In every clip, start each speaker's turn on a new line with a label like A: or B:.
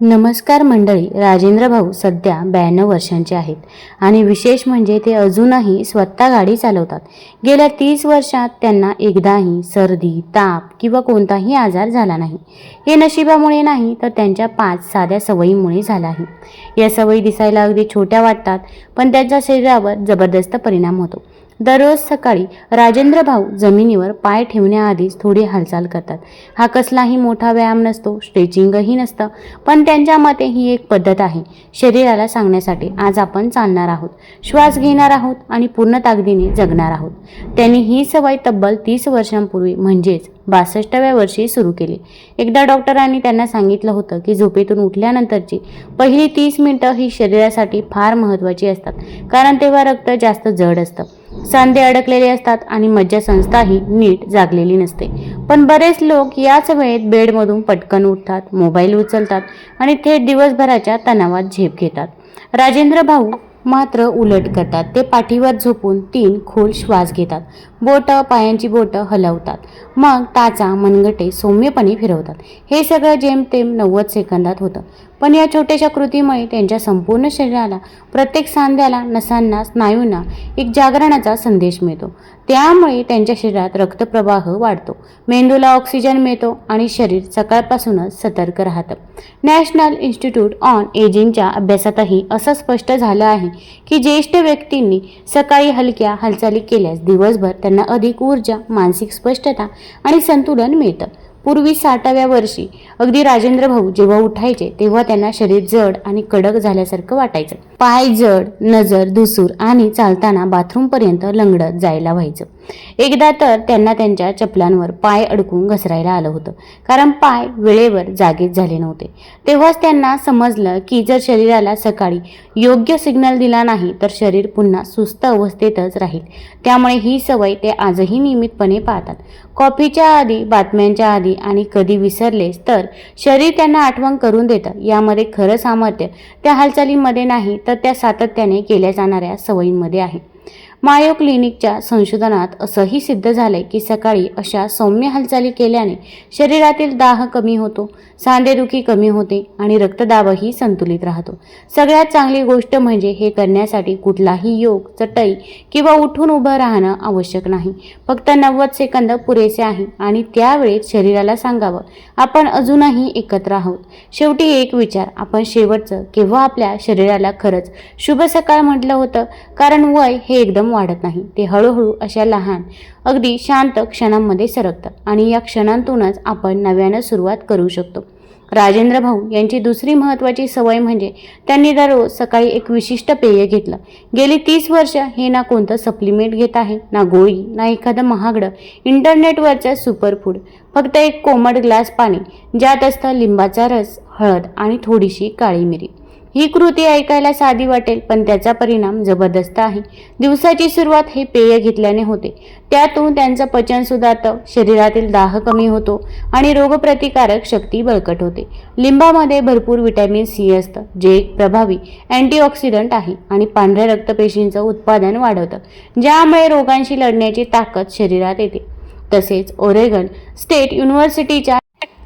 A: नमस्कार मंडळी राजेंद्र भाऊ सध्या ब्याण्णव वर्षांचे आहेत आणि विशेष म्हणजे ते अजूनही स्वतः गाडी चालवतात. गेल्या तीस वर्षात त्यांना एकदाही सर्दी ताप किंवा कोणताही आजार झाला नाही. हे नशिबामुळे नाही तर त्यांच्या पाच साध्या सवयीमुळे झाला आहे. या सवयी दिसायला अगदी छोट्या वाटतात पण त्यांच्या शरीरावर जबरदस्त परिणाम होतो. दररोज सकाळी राजेंद्र भाऊ जमिनीवर पाय ठेवण्याआधीच थोडी हालचाल करतात. हा कसलाही मोठा व्यायाम नसतो स्ट्रेचिंगही नसतं पण त्यांच्या मते ही एक पद्धत आहे. शरीराला सांगण्यासाठी आज आपण चालणार आहोत. श्वास घेणार आहोत आणि पूर्ण ताकदीने जगणार आहोत. त्यांनी ही सवय तब्बल तीस वर्षांपूर्वी म्हणजेच बासष्टाव्या वर्षी सुरू केली. एकदा डॉक्टरांनी त्यांना सांगितलं होतं की झोपेतून उठल्यानंतरची पहिली तीस मिनटं ही शरीरासाठी फार महत्त्वाची असतात कारण तेव्हा रक्त जास्त जड असतं. सांधे अडकलेले असतात आणि मज्जासंस्थाही नीट जागलेली नसते. पण बरेच लोक याच वेळेत बेडमधून पटकन उठतात मोबाईल उचलतात आणि थेट दिवसभराच्या तणावात झेप घेतात. राजेंद्र भाऊ मात्र उलट करतात. ते पाठीवर झोपून तीन खोल श्वास घेतात. बोटं पायांची बोटं हलवतात. मग टाचा मनगटे सौम्यपणे फिरवतात. हे सगळं जेमतेम नव्वद सेकंदात होतं. पण या छोट्याशा कृतीमुळे त्यांच्या संपूर्ण शरीराला प्रत्येक सांध्याला नसांना स्नायूंना एक जागरणाचा संदेश मिळतो. त्यामुळे त्यांच्या शरीरात रक्तप्रवाह वाढतो. मेंदूला ऑक्सिजन मिळतो आणि शरीर सकाळपासूनच सतर्क राहतं. नॅशनल इन्स्टिट्यूट ऑन एजिंगच्या अभ्यासातही असं स्पष्ट झालं आहे की ज्येष्ठ व्यक्तींनी सकाळी हलक्या हालचाली केल्यास दिवसभर त्यांना अधिक ऊर्जा मानसिक स्पष्टता आणि संतुलन मिळतं. पूर्वी साठाव्या वर्षी अगदी राजेंद्र भाऊ जेव्हा उठायचे तेव्हा त्यांना शरीर जड आणि कडक झाल्यासारखं वाटायचं. पाय जड नजर धुसूर आणि चालताना बाथरूमपर्यंत लंगडत जायला व्हायचं. एकदा तर त्यांना त्यांच्या चपलांवर पाय अडकून घसरायला आलं होतं. कारण पाय वेळेवर जागेत झाले नव्हते. तेव्हाच त्यांना समजलं की जर शरीराला सकाळी योग्य सिग्नल दिला नाही तर शरीर पुन्हा सुस्त अवस्थेतच राहील. त्यामुळे ही सवय ते आजही नियमितपणे पाहतात कॉफीच्या आधी बातम्यांच्या आधी आणि कधी विसरलेस तर शरीर त्यांना आठवण करून देतं. यामध्ये खरं सामर्थ्य त्या हालचालींमध्ये नाही तर त्या सातत्याने केल्या जाणाऱ्या सवयींमध्ये आहे. मायो क्लिनिकच्या संशोधनात असंही सिद्ध झालंय की सकाळी अशा सौम्य हालचाली केल्याने शरीरातील दाह कमी होतो सांधेदुखी कमी होते आणि रक्तदाबही संतुलित राहतो. सगळ्यात चांगली गोष्ट म्हणजे हे करण्यासाठी कुठलाही योग चटई किंवा उठून उभं राहणं आवश्यक नाही. फक्त नव्वद सेकंद पुरेसे आहे आणि त्यावेळेत शरीराला सांगावं आपण अजूनही एकत्र आहोत. शेवटी एक विचार आपण शेवटचं केव्हा आपल्या शरीराला खरंच शुभ सकाळ म्हटलं होतं कारण वय हे एकदम वाढत नाही. ते हळूहळू अशा लहान अगदी शांत क्षणांमध्ये सरकतं आणि या क्षणांतूनच आपण नव्यानं सुरुवात करू शकतो. राजेंद्र भाऊ यांची दुसरी महत्त्वाची सवय म्हणजे त्यांनी दररोज सकाळी एक विशिष्ट पेय घेतलं. गेली तीस वर्ष हे ना कोणतं सप्लिमेंट घेत आहे ना गोळी ना एखादं महागडं इंटरनेटवरचं सुपरफूड. फक्त एक कोमट ग्लास पाणी ज्यात असतं लिंबाचा रस हळद आणि थोडीशी काळी मिरी. ही कृती ऐकायला साधी वाटेल पण त्याचा परिणाम जबरदस्त आहे. दिवसाची सुरुवात हे पेय घेतल्याने होते. त्यातून त्यांचं पचन सुधारतं शरीरातील दाह कमी होतो आणि रोगप्रतिकारक शक्ती बळकट होते. लिंबामध्ये भरपूर विटॅमिन सी असतं जे एक प्रभावी अँटीऑक्सिडंट आहे आणि पांढऱ्या रक्तपेशींचं उत्पादन वाढवतं ज्यामुळे रोगांशी लढण्याची ताकद शरीरात येते. तसेच ओरेगन स्टेट युनिव्हर्सिटीच्या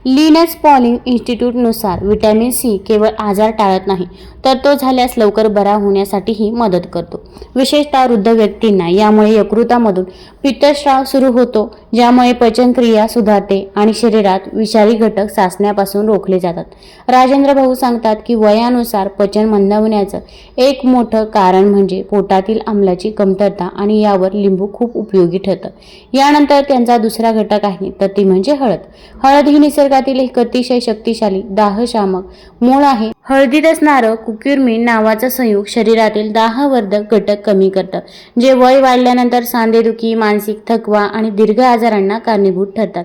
A: लिनस पॉलिंग इन्स्टिट्यूटनुसार व्हिटॅमिन सी केवळ आजार टाळत नाही तर तो झाल्यास लवकर बरा होण्यासाठीही मदत करतो. विशेषतः वृद्ध व्यक्तींना यामुळे यकृतामधून पित्तस्राव सुरू होतो ज्यामुळे पचनक्रिया सुधारते आणि शरीरात विषारी घटक साचण्यापासून रोखले जातात. राजेंद्र भाऊ सांगतात की वयानुसार पचन मंदावण्याचं एक मोठं कारण म्हणजे पोटातील आम्लाची कमतरता आणि यावर लिंबू खूप उपयोगी ठरतं. यानंतर त्यांचा दुसरा घटक आहे तर ती म्हणजे हळद. हळद ही निसर्गातील एक अतिशय शक्तिशाली दाहशामक मूळ आहे. हळदीत असणारं कुक्युरमिन नावाचं संयुग शरीरातील दाहवर्धक घटक कमी करतं. जे वय वाढल्यानंतर सांधेदुखी मानसिक थकवा आणि दीर्घ आजारांना कारणीभूत ठरतात.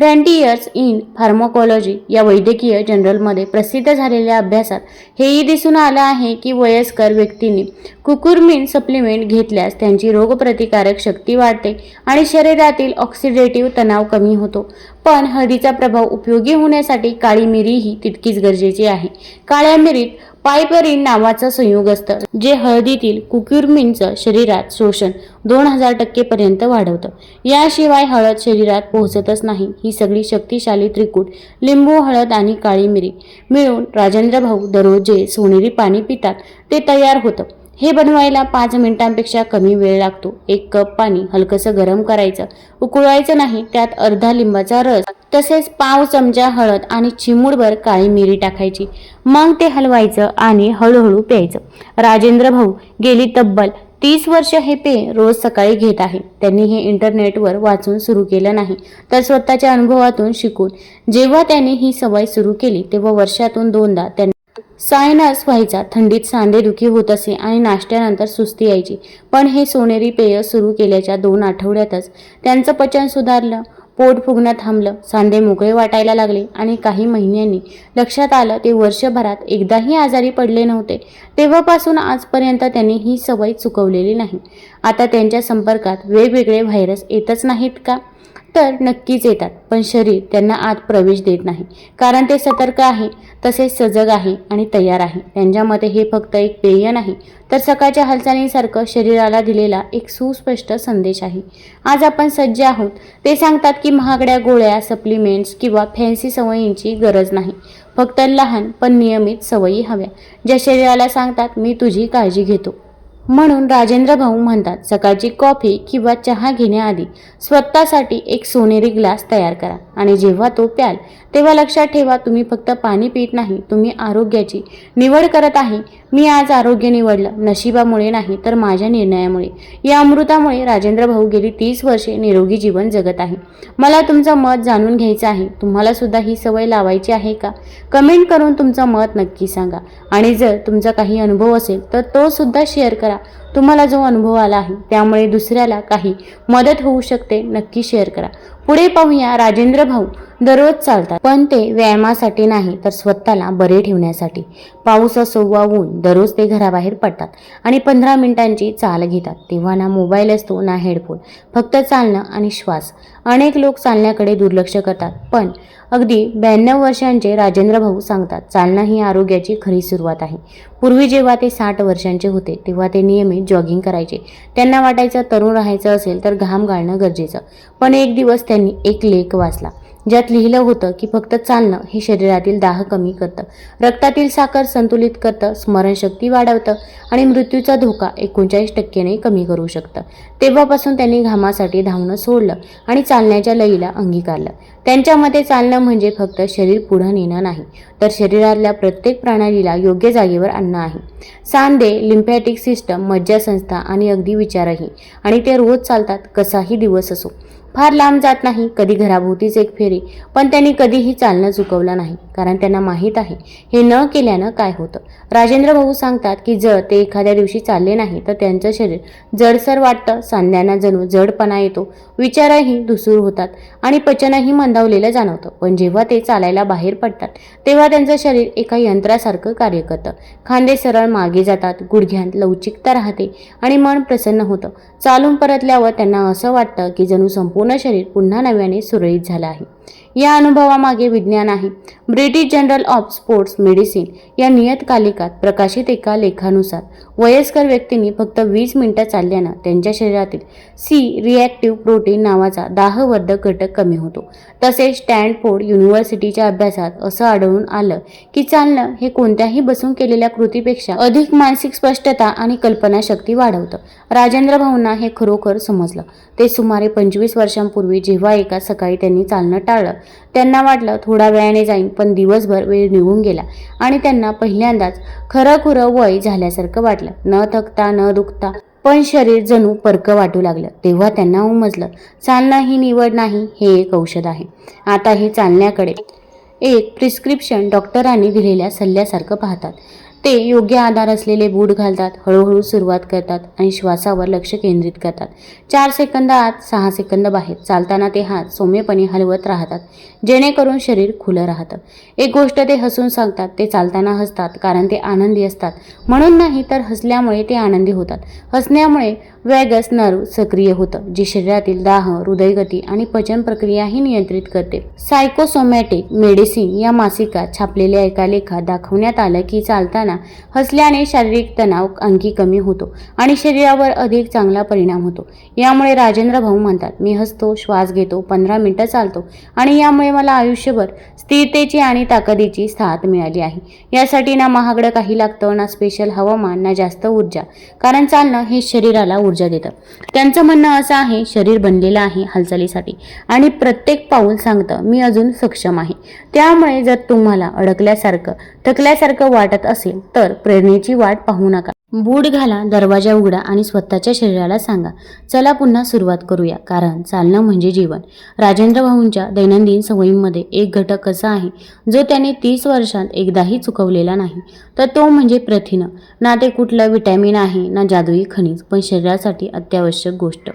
A: फ्रँटियर्स इन फार्माकोलॉजी या वैद्यकीय जर्नलमध्ये प्रसिद्ध झालेल्या अभ्यासात हेही दिसून आलं आहे की वयस्कर व्यक्तींनी कुकुरमिन सप्लिमेंट घेतल्यास त्यांची रोगप्रतिकारक शक्ती वाढते आणि शरीरातील ऑक्सिडेटिव्ह तणाव कमी होतो. पण हळदीचा प्रभाव उपयोगी होण्यासाठी काळी मिरी ही तितकीच गरजेची आहे. काळ्या मिरीत पायपरीन नावाचं संयोग असतं जे हळदीतील कुक्युरमिनचं शरीरात शोषण दोन हजार टक्के पर्यंत वाढवतं. याशिवाय हळद शरीरात पोहोचतच नाही ही सगळी शक्तिशाली त्रिकूट लिंबू हळद आणि काळी मिरी मिळून राजेंद्र भाऊ दररोज जे सोनेरी पाणी पितात ते तयार होतं. हे बनवायला पाच मिनिटांपेक्षा कमी वेळ लागतो. एक कप पाणी हलकंसं गरम करायचं. उकळवायचं नाही त्यात अर्धा लिंबाचा रस तसेच पाव चमचा हळद आणि चिमूडभर काळी मिरी टाकायची. मग ते हलवायचं आणि हळूहळू प्यायचं. राजेंद्र भाऊ गेली तब्बल तीस वर्ष हे पेय रोज सकाळी घेत आहे. त्यांनी हे इंटरनेटवर वाचून सुरू केलं नाही तर स्वतःच्या अनुभवातून शिकून. जेव्हा त्यांनी ही सवय सुरू केली तेव्हा वर्षातून दोनदा त्यांनी सायनस व्हायचा. थंडीत सांधेदुखी होत असे आणि नाश्त्यानंतर सुस्ती यायची. पण हे सोनेरी पेय सुरू केल्याच्या दोन आठवड्यातच त्यांचं पचन सुधारलं. पोट फुगणं थांबलं. सांधे मोकळे वाटायला लागले आणि काही महिन्यांनी लक्षात आलं ते वर्षभरात एकदाही आजारी पडले नव्हते. तेव्हापासून आजपर्यंत त्यांनी ही सवय चुकवलेली नाही. आता त्यांच्या संपर्कात वेगवेगळे व्हायरस येतच नाहीत का? तर नक्कीच येतात पण शरीर त्यांना आत प्रवेश देत नाही. कारण ते सतर्क आहे तसेच सजग आहे आणि तयार आहे. त्यांच्या मते हे फक्त एक पेय नाही तर सकाळच्या हालचालींसारखं शरीराला दिलेला एक सुस्पष्ट संदेश आहे. आज आपण सज्ज आहोत. ते सांगतात की महागड्या गोळ्या सप्लिमेंट्स किंवा फॅन्सी सवयींची गरज नाही. फक्त लहान पण नियमित सवयी हव्या. ज्या शरीराला सांगतात मी तुझी काळजी घेतो. म्हणून राजेंद्र भाऊ म्हणतात सकाळची कॉफी किंवा चहा घेण्याआधी स्वतःसाठी एक सोनेरी ग्लास तयार करा आणि जेव्हा तो प्याल तेव्हा लक्षात ठेवा तुम्ही फक्त पाणी पीत नाही तुम्ही आरोग्याची निवड करत आहे. मी आज आरोग्य निवडलं नशिबामुळे नाही तर माझ्या निर्णयामुळे. या अमृतामुळे राजेंद्र भाऊ गेली तीस वर्षे निरोगी जीवन जगत आहे. मला तुमचं मत जाणून घ्यायचं आहे. तुम्हाला सुद्धा ही सवय लावायची आहे का? कमेंट करून तुमचं मत नक्की सांगा. आणि जर तुमचा काही अनुभव असेल तर तो सुद्धा शेअर करा. तुम्हाला जो अनुभव आला आहे त्यामुळे दुसऱ्याला काही मदत होऊ शकते नक्की शेअर करा. पुढे पाहूया राजेंद्र भाऊ. दररोज चालतात पण ते व्यायामासाठी नाही तर स्वतःला बरे ठेवण्यासाठी. पाऊस असो वा ऊन दररोज ते घराबाहेर पडतात आणि पंधरा मिनिटांची चाल घेतात. तेव्हा ना मोबाईल असतो ना हेडफोन. फक्त चालणं आणि श्वास. अनेक लोक चालण्याकडे दुर्लक्ष करतात पण अगदी ब्याण्णव वर्षांचे राजेंद्र भाऊ सांगतात चालणं ही आरोग्याची खरी सुरुवात आहे. पूर्वी जेव्हा ते साठ वर्षांचे होते तेव्हा ते नियमित जॉगिंग करायचे. त्यांना वाटायचं तरुण राहायचं असेल तर घाम गाळणं गरजेचं. पण एक दिवस त्यांनी एक लेख वाचला. ज्यात लिहिलं होतं की फक्त चालणं हे शरीरातील दाह कमी करतं. रक्तातील साखर संतुलित करतं स्मरणशक्ती वाढवतं आणि मृत्यूचा धोका एकोणचाळीस टक्क्याने कमी करू शकतं. तेव्हापासून त्यांनी घामासाठी धावणं सोडलं आणि चालण्याच्या लईला अंगीकारलं. त्यांच्यामध्ये चालणं म्हणजे फक्त शरीर पुढं नेणं नाही तर शरीरातल्या प्रत्येक प्रणालीला योग्य जागेवर आणणं आहे. सांधे लिम्फॅटिक सिस्टम मज्जासंस्था आणि अगदी विचारही. आणि ते रोज चालतात कसाही दिवस असो. फार लांब जात नाही कधी घराभोवतीच एक फेरी. पण त्यांनी कधीही चालणं चुकवलं नाही कारण त्यांना माहीत आहे हे न केल्यानं काय होतं. राजेंद्र भाऊ सांगतात की जर ते एखाद्या दिवशी चालले नाही तर त्यांचं शरीर जडसर वाटतं सांध्यांना जणू जडपणा येतो विचारही धुसूर होतात आणि पचनही मंदावलेलं जाणवतं. पण जेव्हा ते चालायला बाहेर पडतात तेव्हा त्यांचं शरीर एका यंत्रासारखं कार्य करतं. खांदे सरळ मागे जातात गुडघ्यात लवचिकता राहते आणि मन प्रसन्न होतं. चालून परतल्यावर त्यांना असं वाटतं की जणू संपूर्ण शरीर पुन्हा नव्याने सुरळीत झालं आहे. या अनुभवामागे विज्ञान आहे. British journal of sports medicine या नियतकालिकात प्रकाशित एका लेखानुसार वयस्कर व्यक्तींनी फक्त वीस मिनिटं चालल्यानं त्यांच्या शरीरातील सी रिॲक्टिव्ह प्रोटीन नावाचा दाहवर्धक घटक कमी होतो. तसेच स्टँडफोर्ड युनिव्हर्सिटीच्या अभ्यासात असं आढळून आलं की चालणं हे कोणत्याही बसून केलेल्या कृतीपेक्षा अधिक मानसिक स्पष्टता आणि कल्पनाशक्ती वाढवतं. राजेंद्र भाऊंना हे खरोखर समजलं. ते सुमारे पंचवीस वर्षांपूर्वी जेव्हा एका सकाळी त्यांनी चालणं टाळलं त्यांना वाटलं थोडा वेळाने जाईन पण दिवसभर वेळ निघून गेला आणि त्यांना पहिल्यांदाच खरं खुरं वय झाल्यासारखं वाटलं. न थकता न दुखता पण शरीर जणू परकं वाटू लागलं. तेव्हा त्यांना उमजलं चालणं ही निवड नाही हे एक औषध आहे. आता हे चालण्याकडे. एक प्रिस्क्रिप्शन डॉक्टरांनी दिलेल्या सल्ल्यासारखं पाहतात. ते योग्य आधार असलेले बूट घालतात हळूहळू सुरुवात करतात आणि श्वासावर लक्ष केंद्रित करतात. चार सेकंद आत सहा सेकंद बाहेर. चालताना ते हात सौम्यपणे हलवत राहतात जेणेकरून शरीर खुलं राहतं. एक गोष्ट ते हसून सांगतात ते चालताना हसतात कारण ते आनंदी असतात. म्हणून नाही तर हसल्यामुळे ते आनंदी होतात. हसण्यामुळे वॅगस नर्व सक्रिय होतं जे शरीरातील दाह हृदयगती आणि पचन प्रक्रियाही नियंत्रित करते. सायकोसोमॅटिक मेडिसिन या मासिकात छापलेल्या एका लेखात दाखवण्यात आलं की चालताना हसल्याने शारीरिक तणाव आणखी कमी होतो आणि शरीरावर अधिक चांगला परिणाम होतो. यामुळे राजेंद्र भाऊ म्हणतात मी हसतो श्वास घेतो पंधरा मिनिटं चालतो आणि यामुळे मला आयुष्यभर स्थिरतेची आणि ताकदीची साथ मिळाली आहे. यासाठी ना महागडं काही लागतं ना स्पेशल हवामान ना जास्त ऊर्जा. कारण चालणं हे शरीराला ऊर्जा देतं. त्यांचं म्हणणं असं आहे शरीर बनलेलं आहे हालचालीसाठी आणि प्रत्येक पाऊल सांगतं मी अजून सक्षम आहे. त्यामुळे जर तुम्हाला अडकल्यासारखं थकल्यासारखं वाटत असेल तर प्रेरणेची वाट पाहू नका. बूट घाला दरवाजा उघडा आणि स्वतःच्या शरीराला सांगा चला पुन्हा सुरुवात करूया कारण चालणं म्हणजे जीवन. राजेंद्र भाऊंच्या दैनंदिन सवयींमध्ये एक घटक असा आहे जो त्याने तीस वर्षात एकदाही चुकवलेला नाही. तर तो म्हणजे प्रथिनं. ना ते कुठलं विटॅमिन आहे ना जादुई खनिज पण शरीरासाठी अत्यावश्यक गोष्ट.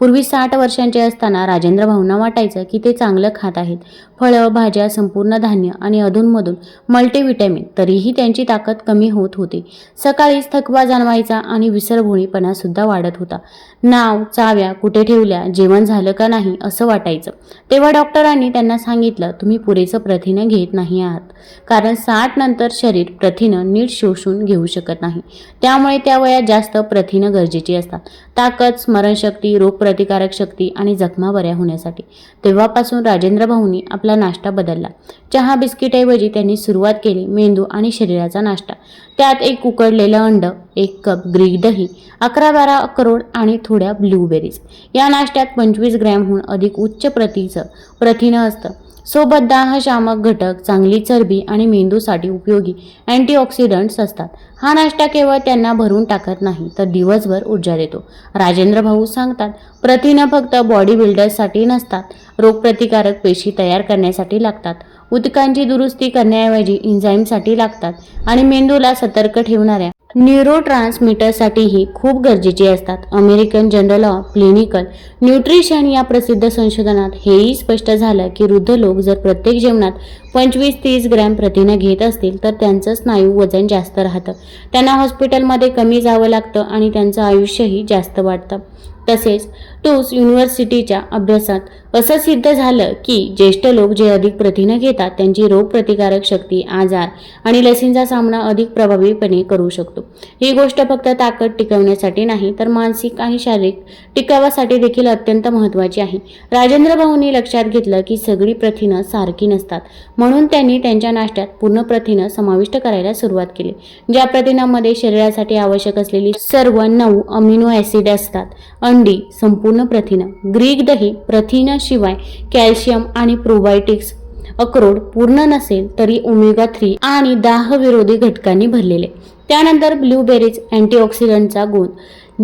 A: पूर्वी साठ वर्षांचे असताना राजेंद्र भाऊंना वाटायचं की ते चांगलं खात आहेत. फळं भाज्या संपूर्ण धान्य आणि अधूनमधून मल्टीव्हिटॅमिन तरीही त्यांची ताकद कमी होत होती. सकाळीच थकवा जाणवायचा आणि विसरभोळीपणा सुद्धा वाढत होता. नाव चाव्या कुठे ठेवल्या जेवण झालं का नाही असं वाटायचं. तेव्हा डॉक्टरांनी त्यांना सांगितलं तुम्ही पुरेसं प्रथिनं घेत नाही आहात. कारण साठ नंतर शरीर प्रथिनं नीट शोषून घेऊ शकत नाही. त्यामुळे त्या वयात जास्त प्रथिनं गरजेची असतात. ताकद स्मरणशक्ती रोगप्रतिकारक शक्ती आणि जखमा बऱ्या होण्यासाठी. तेव्हापासून राजेंद्र भाऊंनी आपला नाश्ता बदलला. चहा बिस्किटऐवजी त्यांनी सुरुवात केली मेंदू आणि शरीराचा नाश्ता. त्यात एक उकडलेलं अंड एक कप ग्रीक दही अकरा बारा करोड आणि थोड्या ब्लूबेरीज. या नाश्त्यात पंचवीस ग्रॅमहून अधिक उच्च प्रतीचं प्रथिनं असतं. सोबत दाहशामक घटक चांगली चरबी आणि मेंदूसाठी उपयोगी अँटीऑक्सिडंट्स असतात. हा नाश्ता केवळ त्यांना भरून टाकत नाही तर दिवसभर ऊर्जा देतो. राजेंद्र भाऊ सांगतात प्रथिनं फक्त बॉडी बिल्डर्ससाठी नसतात रोगप्रतिकारक पेशी तयार करण्यासाठी लागतात. उदकांची दुरुस्ती करण्याऐवजी इंझाईमसाठी लागतात आणि मेंदूला सतर्क ठेवणाऱ्या न्यूरोट्रान्समीटरसाठीही खूप गरजेचे असतात. American journal of clinical nutrition या प्रसिद्ध संशोधनात हेही स्पष्ट झालं की वृद्ध लोक जर प्रत्येक जेवणात पंचवीस तीस ग्रॅम प्रथिनं घेत असतील तर त्यांचं स्नायू वजन जास्त राहतं. त्यांना हॉस्पिटलमध्ये कमी जावं लागतं आणि त्यांचं आयुष्यही जास्त वाढतं. तसेच तोच युनिव्हर्सिटीच्या अभ्यासात. असं सिद्ध झालं की ज्येष्ठ लोक जे अधिक प्रथिनं घेतात त्यांची रोगप्रतिकारक शक्ती आजार आणि लसींचा सामना अधिक प्रभावीपणे करू शकतो. ही गोष्ट फक्त ताकद टिकवण्यासाठी नाही तर मानसिक आणि शारीरिक टिकावासाठी देखील अत्यंत महत्त्वाची आहे. राजेंद्र भाऊंनी लक्षात घेतलं की सगळी प्रथिनं सारखी नसतात. म्हणून त्यांनी त्यांच्या नाश्त्यात पूर्ण प्रथिनं समाविष्ट करायला सुरुवात केली. ज्या प्रथिनांमध्ये शरीरासाठी आवश्यक असलेली सर्व नऊ अमिनो ॲसिड असतात अंडी संपूर्ण प्रथिनं. ग्रीक दही प्रथिनाशिवाय कॅल्शियम आणि प्रोबायोटिक्स अक्रोड पूर्ण नसेल तरी ओमेगा थ्री आणि दाहविरोधी घटकांनी भरलेले. त्यानंतर ब्लूबेरीज अँटीऑक्सिडंटचा गुण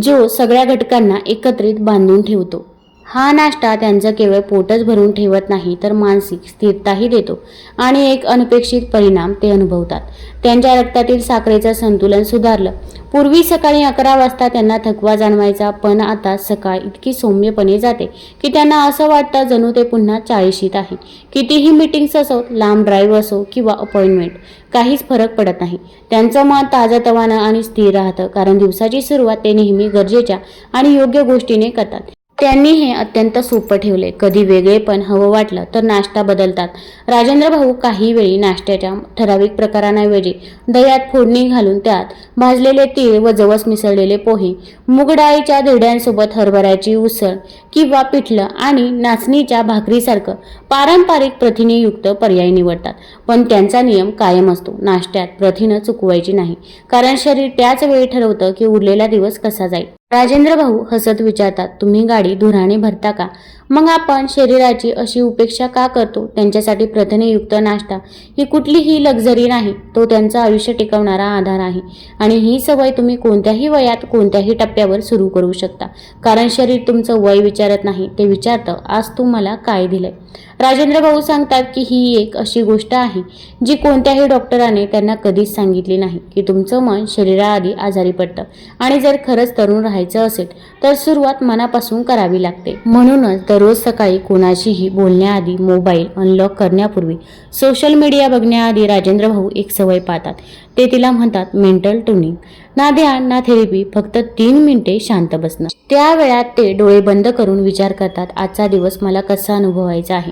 A: जो सगळ्या घटकांना एकत्रित बांधून ठेवतो. हा नाश्ता त्यांचं केवळ पोटच भरून ठेवत नाही तर मानसिक स्थिरताही देतो आणि एक अनपेक्षित परिणाम ते अनुभवतात. त्यांच्या रक्तातील साखरेचं संतुलन सुधारलं. पूर्वी सकाळी अकरा वाजता त्यांना थकवा जाणवायचा पण आता सकाळ इतकी सौम्यपणे जाते की त्यांना असं वाटतं जणू ते पुन्हा चाळीशीत आहे. कितीही मीटिंग्स असो लांब ड्राईव्ह असो किंवा अपॉइंटमेंट काहीच फरक पडत नाही. त्यांचं मन ताजतवानं आणि स्थिर राहतं कारण दिवसाची सुरुवात ते नेहमी गरजेच्या आणि योग्य गोष्टीने करतात. त्यांनी हे अत्यंत सोपं ठेवले. कधी वेगळे पण हवं वाटलं तर नाश्ता बदलतात. राजेंद्र भाऊ काही वेळी नाश्त्याच्या ठराविक प्रकारांऐवजी दह्यात फोडणी घालून त्यात भाजलेले तीळ व जवस मिसळलेले पोहे मुगडाळीच्या धिड्यांसोबत हरभऱ्याची उसळ किंवा पिठलं आणि नाचणीच्या भाकरीसारखं पारंपरिक प्रथिनेयुक्त पर्याय निवडतात. पण त्यांचा नियम कायम असतो. नाश्त्यात प्रथिनं चुकवायची नाही. कारण शरीर त्याच वेळी ठरवतं की उरलेला दिवस कसा जाईल. राजेंद्र भाऊ हसत विचारतात तुम्ही गाडी धुराने भरता का? मग आपण शरीराची अशी उपेक्षा का करतो? त्यांच्यासाठी प्रथिनेयुक्त नाश्ता ही कुठलीही लक्झरी नाही. तो त्यांचं आयुष्य टिकवणारा आधार आहे. आणि ही सवय तुम्ही कोणत्याही वयात कोणत्याही टप्प्यावर सुरू करू शकता. कारण शरीर तुमचं वय विचारत नाही. ते विचारतं आज तू मला काय दिलंय? राजेंद्र भाऊ सांगतात की ही एक अशी गोष्ट आहे जी कोणत्याही डॉक्टराने त्यांना कधीच सांगितली नाही की तुमचं मन शरीराआधी आजारी पडतं. आणि जर खरंच तरुण राहायचं असेल तर सुरुवात मनापासून करावी लागते. म्हणूनच दररोज सकाळी कोणाशीही बोलण्याआधी मोबाईल अनलॉक करण्यापूर्वी सोशल मीडिया बघण्याआधी राजेंद्र भाऊ एक सवय पाहतात. ते तिला म्हणतात मेंटल ट्युनिंग ना ध्यान ना थेरपी फक्त तीन मिनिटे शांत बसणं. त्या वेळात ते डोळे बंद करून विचार करतात आजचा दिवस मला कसा अनुभवायचा आहे?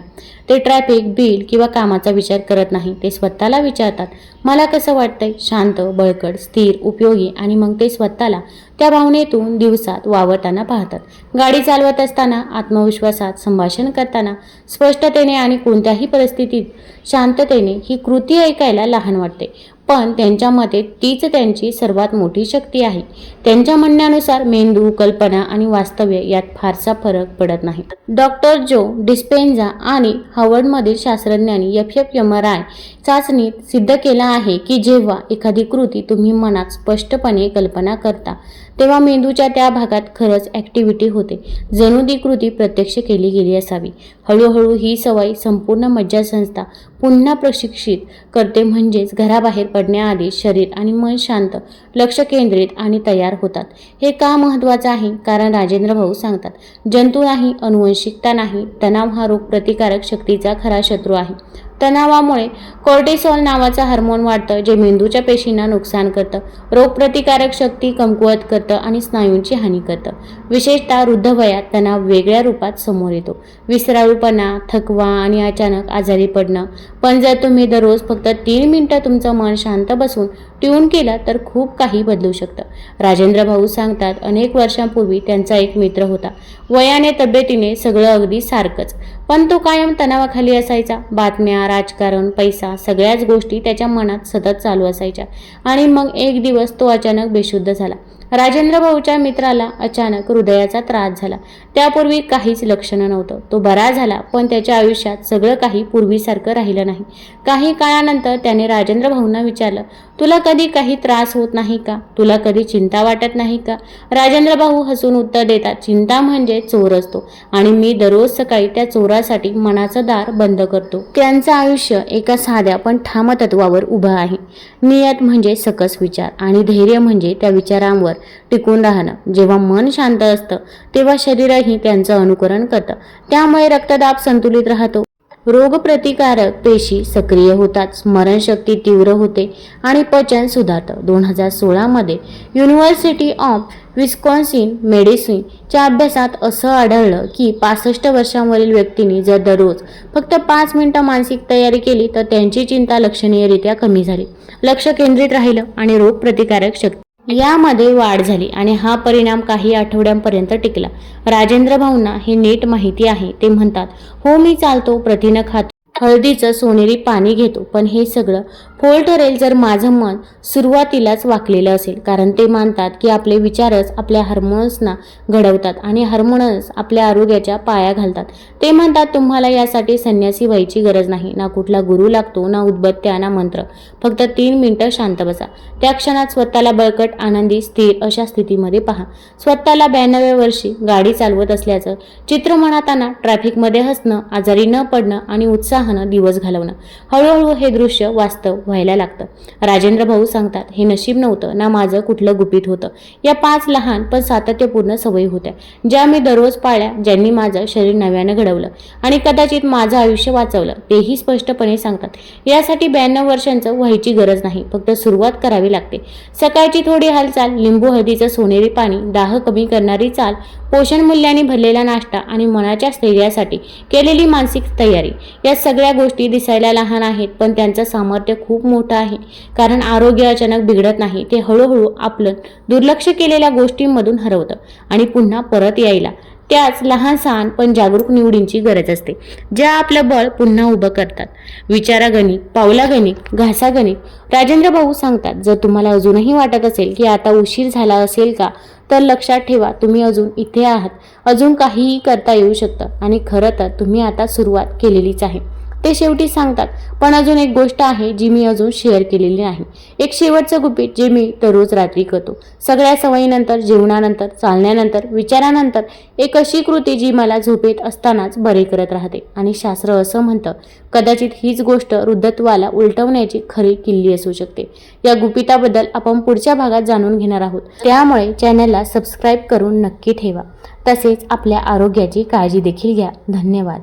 A: ते ट्रॅफिक बिल किंवा कामाचा विचार करत नाही. ते स्वतःला विचारतात मला कसं वाटतंय? शांत बळकट स्थिर उपयोगी आणि मग ते स्वतःला त्या भावनेतून दिवसात वावरताना पाहतात. गाडी चालवत असताना आत्मविश्वासात संभाषण करताना स्पष्टतेने आणि कोणत्याही परिस्थितीत शांततेने ही कृती ऐकायला लहान वाटते. पण त्यांच्या मते तीच त्यांची सर्वात मोठी शक्ती आहे. त्यांच्या म्हणण्यानुसार मेंदू कल्पना आणि वास्तव्य यात फारसा फरक पडत नाही. डॉक्टर जो डिस्पेन्झा आणि हवर्डमधील शास्त्रज्ञांनी F F M R I चाचणीत सिद्ध केला आहे की जेव्हा एखादी कृती तुम्ही मनात स्पष्टपणे कल्पना करता तेव्हा मेंदूच्या त्या भागात खरंच ॲक्टिव्हिटी होते. जणू ती कृती प्रत्यक्ष केली गेली असावी. हळूहळू ही सवय संपूर्ण मज्जासंस्था पुन्हा प्रशिक्षित करते म्हणजेच घराबाहेर पडण्याआधी शरीर आणि मन शांत लक्ष केंद्रित आणि तयार होतात. हे का महत्त्वाचं आहे? कारण राजेंद्र भाऊ सांगतात जंतू नाही अनुवंशिकता नाही तणाव हा रोग प्रतिकारक शक्तीचा खरा शत्रू आहे. तणावामुळे कोर्टिसॉल नावाचं हार्मोन वाढतं जे मेंदूच्या पेशींना नुकसान करतं रोगप्रतिकारक शक्ती कमकुवत करतं आणि स्नायूंची हानी करतं. विशेषतः वृद्ध वयात तणाव वेगळ्या रूपात समोर येतो. विसराळूपणा थकवा आणि अचानक आजारी पडणं. पण जर तुम्ही दररोज फक्त तीन मिनटं तुमचं मन शांत बसून ट्यून केलं तर खूप काही बदलू शकतं. राजेंद्र भाऊ सांगतात अनेक वर्षांपूर्वी त्यांचा एक मित्र होता. वयाने तब्येतीने सगळं अगदी सारखंच. पण तो कायम तणावाखाली असायचा. बातम्या राजकारण पैसा सगळ्याच गोष्टी त्याच्या मनात सतत चालू असायच्या. आणि मग एक दिवस तो अचानक बेशुद्ध झाला. राजेंद्र भाऊच्या मित्राला अचानक हृदयाचा त्रास झाला. त्यापूर्वी काहीच लक्षणं नव्हतं. तो बरा झाला पण त्याच्या आयुष्यात सगळं काही पूर्वीसारखं राहिलं नाही. काही काळानंतर त्याने राजेंद्र भाऊंना विचारलं तुला कधी काही त्रास होत नाही का? तुला कधी चिंता वाटत नाही का? राजेंद्र भाऊ हसून उत्तर देतात चिंता म्हणजे चोर असतो. आणि मी दररोज सकाळी त्या चोरासाठी मनाचं दार बंद करतो. त्यांचं आयुष्य एका साध्या पण ठाम तत्वावर उभं आहे. नियत म्हणजे सकस विचार आणि धैर्य म्हणजे त्या विचारांवर टिकून राहणं. जेव्हा मन शांत असतं तेव्हा शरीरही त्यांचं अनुकरण करतं. त्यामुळे रक्तदाब संतुलित राहतो. रोगप्रतिकारक पेशी सक्रिय होतात स्मरणशक्ती तीव्र होते आणि पचन सुधारतं. दोन हजार सोळामध्ये युनिव्हर्सिटी ऑफ विस्कॉन्सिन मेडिसिनच्या अभ्यासात असं आढळलं की पासष्ट वर्षांवरील व्यक्तींनी जर दररोज फक्त पाच मिनटं मानसिक तयारी केली तर त्यांची चिंता लक्षणीयरित्या कमी झाली. लक्ष केंद्रित राहिलं आणि रोगप्रतिकारक शक्ती यामध्ये वाढ झाली आणि हा परिणाम काही आठवड्यांपर्यंत टिकला. राजेंद्र भाऊंना हे नीट माहिती आहे ते म्हणतात हो मी चालतो प्रथिनं खातो हळदीचं सोनेरी पाणी घेतो. पण हे सगळं फोल ठरेल जर माझं मन सुरुवातीलाच वाकलेलं असेल कारण ते मानतात की आपले विचारच आपल्या हार्मोन्सना घडवतात आणि हार्मोन्स आपल्या आरोग्याच्या पाया घालतात. ते म्हणतात तुम्हाला यासाठी संन्यासी व्हायची गरज नाही. ना कुठला गुरु लागतो ना उद्बत्त्या ना मंत्र. फक्त तीन मिनटं शांत बसा. त्या क्षणात स्वतःला बळकट आनंदी स्थिर अशा स्थितीमध्ये पहा. स्वतःला ब्याण्णव्या वर्षी गाडी चालवत असल्याचं चित्र म्हणताना ट्रॅफिकमध्ये हसणं आजारी न पडणं आणि उत्साह उत्साहानं दिवस घालवणं. हळूहळू हे दृश्य वास्तव व्हायला लागतं. राजेंद्र भाऊ सांगतात हे नशीब नव्हतं ना माझं कुठलं गुपित होतं. या पाच लहान पण सातत्यपूर्ण सवयी होत्या ज्या मी दररोज पाळल्या ज्यांनी माझं शरीर नव्यानं घडवलं आणि कदाचित माझं आयुष्य वाचवलं. तेही स्पष्टपणे सांगतात. यासाठी ब्याण्णव वर्षांचं व्हायची गरज नाही फक्त सुरुवात करावी लागते. सकाळची थोडी हालचाल लिंबू हळदीचं सोनेरी पाणी दाह कमी करणारी चाल पोषण मूल्याने भरलेला नाश्ता आणि मनाच्या स्थैर्यासाठी केलेली मानसिक तयारी या सगळ्या गोष्टी दिसायला लहान आहेत पण त्यांचं सामर्थ्य खूप मोठं आहे. कारण आरोग्य अचानक बिघडत नाही ते हळूहळू आपलं दुर्लक्ष केलेल्या गोष्टींमधून हरवतं आणि पुन्हा परत यायला. त्याच लहान सहान पण जागरूक निवडींची गरज असते. ज्या आपलं बळ पुन्हा उभं करतात. विचारागणिक पावलागणिक घासागणिक राजेंद्र भाऊ सांगतात जर तुम्हाला अजूनही वाटत असेल की आता उशीर झाला असेल का तर लक्षात ठेवा तुम्ही अजून इथे आहात. अजून काहीही करता येऊ शकतं आणि खरं तर तुम्ही आता सुरुवात केलेलीच आहे. ते शेवटी सांगतात पण अजून एक गोष्ट आहे जी मी अजून शेअर केलेली नाही. एक शेवटचं गुपित जे मी दररोज रात्री करतो. सगळ्या सवयीनंतर जेवणानंतर चालण्यानंतर विचारानंतर एक अशी कृती जी मला झोपेत असतानाच बरे करत राहते. आणि शास्त्र असं म्हणतं कदाचित हीच गोष्ट वृद्धत्वाला उलटवण्याची खरी किल्ली असू शकते. या गुपिताबद्दल आपण पुढच्या भागात जाणून घेणार आहोत. त्यामुळे चॅनलला सबस्क्राईब करून नक्की ठेवा. तसेच आपल्या आरोग्याची काळजी देखील घ्या. धन्यवाद.